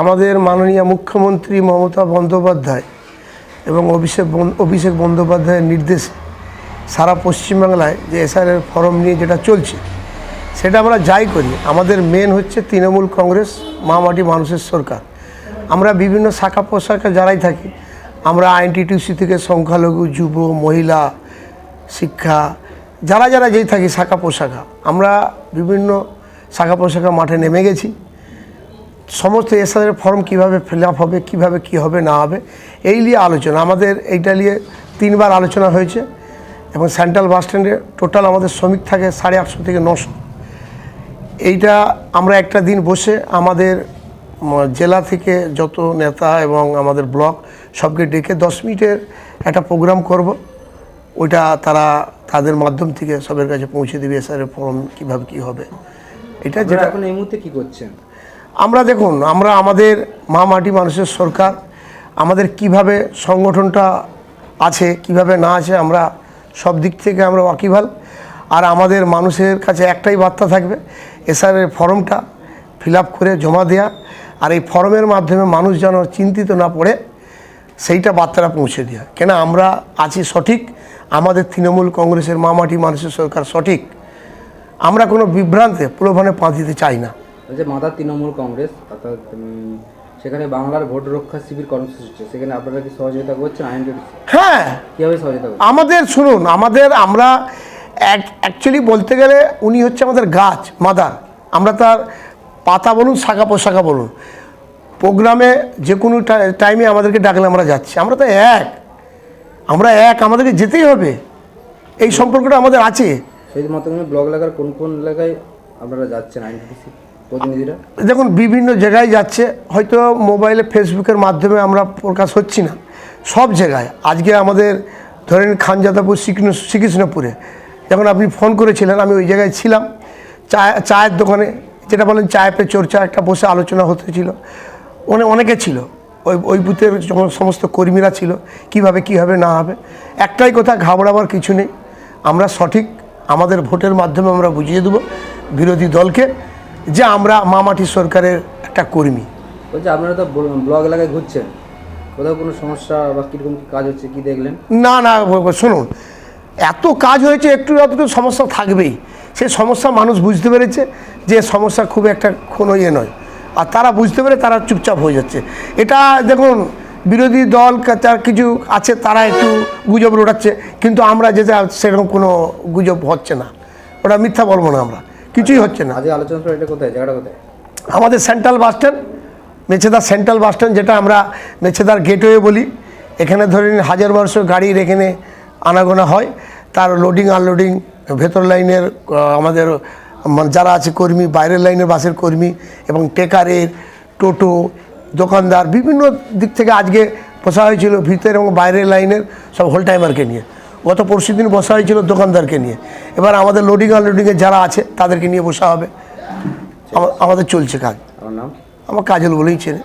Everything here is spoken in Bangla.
আমাদের মাননীয় মুখ্যমন্ত্রী মমতা বন্দ্যোপাধ্যায় এবং অভিষেক অভিষেক বন্দ্যোপাধ্যায়ের নির্দেশে সারা পশ্চিমবাংলায় যে এসআরের ফরম নিয়ে যেটা চলছে, সেটা আমরা যাই করি। আমাদের মেন হচ্ছে তৃণমূল কংগ্রেস, মামাটি মানুষের সরকার। আমরা বিভিন্ন শাখা প্রশাখা যারাই থাকি, আমরা আইনটিটিউসি থেকে সংখ্যালঘু, যুব, মহিলা, শিক্ষা, যারা যারা যেই থাকি শাখা পোশাখা আমরা বিভিন্ন শাখা পোশাখা মাঠে নেমে গেছি। সমস্ত এসআরের ফর্ম কীভাবে ফিল আপ হবে কীভাবে কি হবে না হবে এই নিয়ে আলোচনা। আমাদের এইটা নিয়ে তিনবার আলোচনা হয়েছে এবং সেন্ট্রাল বাস স্ট্যান্ডে টোটাল আমাদের শ্রমিক থাকে সাড়ে আটশো থেকে নশো। এইটা আমরা একটা দিন বসে আমাদের জেলা থেকে যত নেতা এবং আমাদের ব্লক সবকে ডেকে দশ মিনিটের একটা প্রোগ্রাম করব। ওইটা তারা তাদের মাধ্যম থেকে সবের কাছে পৌঁছে দেবে এসআরের ফর্ম কীভাবে কী হবে। এটা যেটা এখন এই মুহূর্তে কি করছেন? আমরা দেখুন, আমরা আমাদের মা মাটি মানুষের সরকার, আমাদের কীভাবে সংগঠনটা আছে, কীভাবে না আছে, আমরা সব দিক থেকে আমরা ওয়াকিভাল আর আমাদের মানুষের কাছে একটাই বার্তা থাকবে এসআরের ফর্মটা ফিল করে জমা দেওয়া আর এই ফর্মের মাধ্যমে মানুষ যেন চিন্তিত না পড়ে, সেইটা বার্তাটা পৌঁছে দেওয়া কেন আমরা আছি সঠিক, আমাদের তৃণমূল কংগ্রেসের মা মাটি মানুষের সরকার সঠিক। আমরা কোনো বিভ্রান্তে, প্রলোভনে পা দিতে চাই না। যে মাদার তৃণমূল কংগ্রেস অর্থাৎ সেখানে বাংলার ভোট রক্ষা শিবির কর্মসূচি হচ্ছে। সেখানে আপনারা কি সহযোগিতা করছেন? আইন হ্যাঁ। কীভাবে সহযোগিতা আমাদের শুনুন আমাদের আমরা অ্যাকচুয়ালি বলতে গেলে উনি হচ্ছে আমাদের গাছ মাদার। আমরা তার পাতা বলুন শাখা পোশাখা বলুন। প্রোগ্রামে যে কোনো টাইমে আমাদেরকে ডাকলে আমরা যাচ্ছি। আমরা তো এক। আমরা এক আমাদেরকে যেতেই হবে। এই সম্পর্কটা আমাদের আছে। সেই মাধ্যমে ব্লক এলাকার কোন কোন এলাকায় আপনারা যাচ্ছেন? আইনটিসি দেখুন, বিভিন্ন জায়গায় যাচ্ছে, হয়তো মোবাইলে, ফেসবুকের মাধ্যমে আমরা প্রকাশ হচ্ছি না। সব জায়গায়। আজকে আমাদের, ধরেন খানজাদাপুর, শ্রীকৃষ্ণ, শ্রীকৃষ্ণপুরে। যখন আপনি ফোন করেছিলেন, আমি ওই জায়গায় ছিলাম। চা চায়ের দোকানে, যেটা বলেন চায় পে চর্চা, একটা বসে আলোচনা হতেছিল অনেক অনেকে ছিল। ওই ওই বুথের যখন সমস্ত কর্মীরা ছিল, কীভাবে কী হবে না হবে। একটাই কথা, ঘাবড়াবার কিছু নেই। আমরা সঠিক, আমাদের ভোটের মাধ্যমে আমরা বুঝিয়ে দেবো বিরোধী দলকে। যে আমরা মামাটি সরকারের একটা কর্মী। বলছি আপনারা তো বল- ব্লক এলাকায় ঘুরছেন। কোথাও কোনো সমস্যা বা কীরকম কী কাজ হচ্ছে কি দেখলেন? না না শুনুন এত কাজ হয়েছে একটু এতটুকু সমস্যা থাকবেই। সেই সমস্যা মানুষ বুঝতে পেরেছে যে সমস্যা খুব একটা কোনো ইয়ে নয়। আর তারা বুঝতে পেরে তারা চুপচাপ হয়ে যাচ্ছে। এটা দেখুন বিরোধী দল তার কিছু আছে তারা একটু গুজব রোটাচ্ছে কিন্তু আমরা যেটা সেরকম কোনো গুজব হচ্ছে না। ওটা মিথ্যা বলব না আমরা। কিছুই হচ্ছে না। আলোচনা এটা কোথায়? জায়গাটা কোথায়? আমাদের সেন্ট্রাল বাস স্ট্যান্ড মেছেদার সেন্ট্রাল বাস স্ট্যান্ড যেটা আমরা মেছেদার গেটওয়ে বলি। এখানে ধরে নিন হাজার বারোশো গাড়ির এখানে আনাগোনা হয়। তার লোডিং আনলোডিং ভেতর লাইনের আমাদের মানে যারা আছে কর্মী বাইরের লাইনের বাসের কর্মী এবং টেকারের টোটো দোকানদার বিভিন্ন দিক থেকে আজকে পোষা হয়েছিল ভিতরের এবং বাইরের লাইনের সব হোল টাইমারকে নিয়ে। গত পরশু দিন বসা হয়েছিল দোকানদারকে নিয়ে। এবার আমাদের লোডিং আনলোডিংয়ে যারা আছে তাদেরকে নিয়ে বসা হবে। আমাদের চলছে কাজ। আমার নাম? আমার কাজল বলেই চেনে।